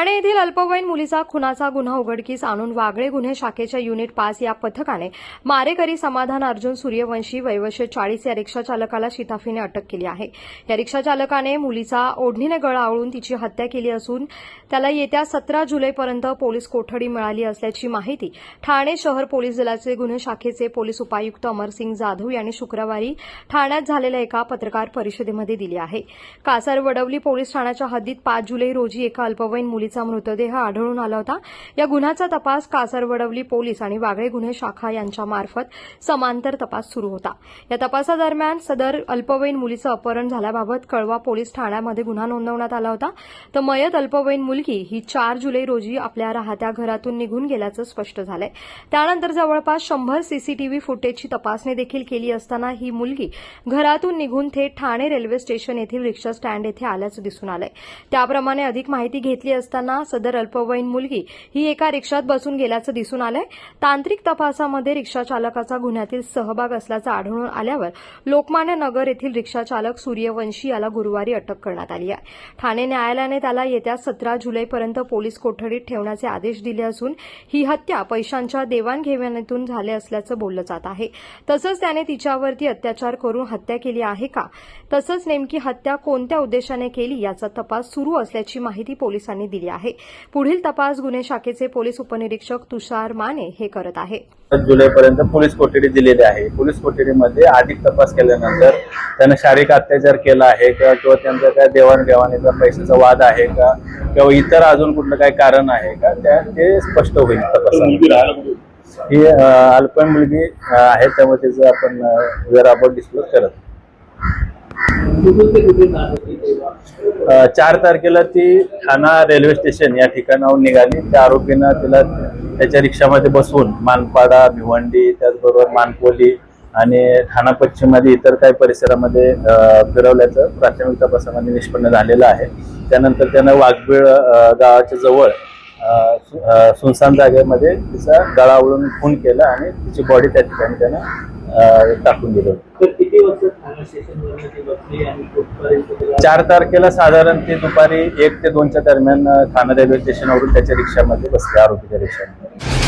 ठाणे येथील अल्पवयीन मुलीचा खुनाचा गुन्हा उघडकीस आणून वागळे गुन्हे शाखेच्या युनिट पाच या पथकाने मारेकरी समाधान अर्जुन सूर्यवंशी वैवश्य चाळीस या रिक्षा चालकाला शिताफीने अटक केली आहे. या रिक्षा चालकाने मुलीचा ओढणीने गळा आवळून तिची हत्या केली असून त्याला येत्या सतरा जुलैपर्यंत पोलीस कोठडी मिळाली असल्याची माहिती ठाणे शहर पोलीस दलाचे गुन्हे शाखेचे पोलीस उपायुक्त अमरसिंग जाधव यांनी शुक्रवारी ठाण्यात झालेल्या एका पत्रकार परिषदेमध्ये दिली आहे. कासार वडवली पोलीस ठाण्याच्या हद्दीत पाच जुलै रोजी एका अल्पवयीन मुली मुलीचा मृतदेह आढळून आला होता. या गुन्ह्याचा तपास कासरवडवली पोलीस आणि वागळे गुन्हे शाखा यांच्यामार्फत समांतर तपास सुरू होता. या तपासादरम्यान सदर अल्पवयीन मुलीचं अपहरण झाल्याबाबत कळवा पोलीस ठाण्यामध्ये गुन्हा नोंदवण्यात आला होता. तर मयत अल्पवयीन मुलगी ही चार जुलै रोजी आपल्या राहत्या घरातून निघून गेल्याचं स्पष्ट झालंय. त्यानंतर जवळपास शंभर सीसीटीव्ही फुटेजची तपासणी देखील केली असताना ही मुलगी घरातून निघून थेट ठाणे रेल्वे स्टेशन येथील रिक्षा स्टँड येथे आल्याचं दिसून आलंय. त्याप्रमाणे अधिक माहिती घेतली असता असताना सदर अल्पवयीन मुलगी ही एका रिक्षात बसून गेल्याचं दिसून आलंय. तांत्रिक तपासामध्ये रिक्षा चालकाचा गुन्ह्यातील सहभाग असल्याचं आढळून आल्यावर लोकमान्य नगर येथील रिक्षा चालक सूर्यवंशी याला गुरुवारी अटक करण्यात आली आहे. ठाणे न्यायालयाने त्याला येत्या सतरा जुलैपर्यंत पोलीस कोठडीत ठेवण्याचे आदेश दिले असून ही हत्या पैशांच्या देवाणघेवाणीतून झाले असल्याचं बोललं जात आहे. तसंच त्याने तिच्यावरती अत्याचार करून हत्या केली आहे का? तसंच नेमकी हत्या कोणत्या उद्देशाने केली याचा तपास सुरू असल्याची माहिती पोलिसांनी दिली आहे. पुढील तपास गुन्हे शाखेचे पोलीस उपनिरीक्षक तुषार माने हे करत आहे. जुलैपर्यंत पोलीस कोठडी दिलेली आहे. पोलीस कोठडीमध्ये अधिक तपास केल्यानंतर त्यानं शारीरिक अत्याचार केला आहे का किंवा त्यांचा काय देवाणघेवाणीचा पैशाचा वाद आहे का किंवा इतर अजून कुठलं काही कारण आहे का त्या ते स्पष्ट होईल तपासामध्ये ही अं, अल्पवयीन मुलगी आहे त्यामुळे त्याचं आपण वेराबत डिस्क्लोज करत. चार तारखेला ती ठाणा रेल्वे स्टेशन या ठिकाणाहून निघाली त्या आरोपीनं तिला त्याच्या रिक्षामध्ये बसवून मानपाडा भिवंडी त्याचबरोबर मानकोली आणि ठाणा पश्चिममध्ये इतर काही परिसरामध्ये फिरवल्याचं प्राथमिक तपासामध्ये निष्पन्न झालेलं आहे त्यानंतर त्यानं वाघबीळ गावाच्या जवळ सुनसान जागेमध्ये तिचा गळावळून खून केला आणि तिची बॉडी त्या ठिकाणी त्यानं टाकून दिली होती. किती वाजता ठाणे ती बसली आणि कुठपर्यंत तिला चार तारखेला साधारण ते दुपारी एक ते दोनच्या दरम्यान अं, रेल्वे स्टेशनवरून त्याच्या रिक्षामध्ये बसले आरोपीच्या रिक्षामध्ये.